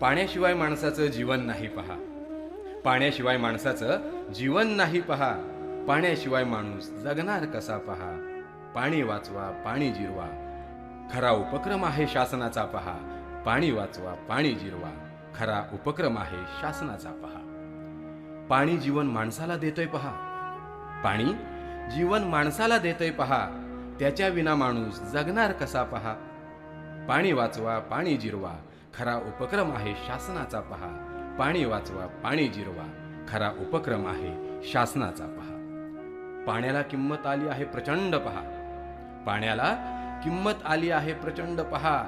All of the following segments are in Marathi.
पाण्याशिवाय माणसाचं जीवन नाही पहा. पाण्याशिवाय माणसाचं जीवन नाही पहा. पाण्याशिवाय माणूस जगणार कसा पहा? पाणी वाचवा पाणी जिरवा. खरा उपक्रम आहे शासनाचा पहा. पाणी वाचवा पाणी जिरवा. खरा उपक्रम आहे शासनाचा पहा. पाणी जीवन माणसाला देतोय पहा. पाणी जीवन माणसाला देतोय पहा. त्याच्या विना माणूस जगणार कसा पहा? पाणी वाचवा पाणी जिरवा. खरा उपक्रम आहे शासनाचा पहा. पाणी वाचवा पाणी जिरवा. खरा उपक्रम आहे शासनाचा पहा. पाण्याला किंमत आली आहे प्रचंड पहा. पाण्याला किंमत आली आहे प्रचंड पहा.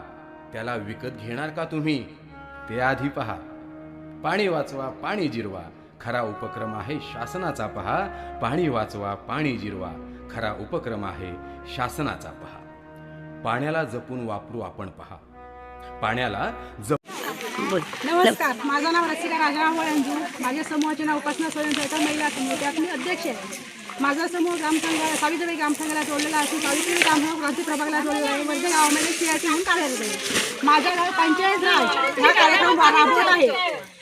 त्याला विकत घेणार का तुम्ही? ते आधी पहा. पाणी वाचवा पाणी जिरवा. खरा उपक्रम आहे शासनाचा पहा. पाणी वाचवा पाणी जिरवा. खरा उपक्रम आहे शासनाचा पहा. पाण्याला जपून वापरू आपण पहा. पाण्याला जप नमस्कार माझं नाव रसिका राजाराम वळंजू. माझ्या समूहाचे नाव उपासना स्वयंसहायता महिला समूह. त्यात मी अध्यक्ष आहे. माझा समूह ग्रामसंघ सावित्रीबाई ग्रामसंघाला जोडलेला असून सावित्री ग्रामसंघ क्रांती प्रभागाला जोडलेला आहे. वर्धे गावामध्ये सीआरटी म्हणून कार्यरत आहे माझ्या गाव पंचायत राज हा कार्यक्रम राबवत आहे.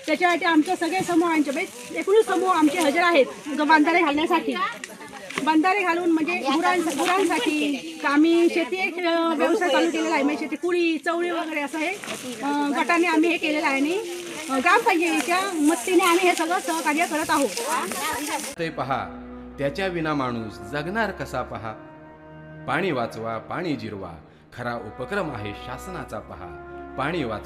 त्याच्यासाठी आमच्या सगळे समूहांचे म्हणजे एकूण समूह आमचे हजर आहेत. बांधारे घालण्यासाठी. बंधारे घालून म्हणजे गुरां गुरांसाठी आम्ही शेती एक व्यवसाय चालू केलेला आहे. म्हणजे शेती कुळी चवळी वगैरे असं हे गटाने आम्ही हे केलेलं आहे आणि अ, ग्रामपंचायतीच्या मदतीने आम्ही हे सगळं सहकार्य करत आहोत. ते पहा. त्याच्या विना माणूस जगणार कसा पहा? पाणी वाचवा पाणी जिरवा. खरा उपक्रम आहे शासनाचा पहा. पाणी वाचवा.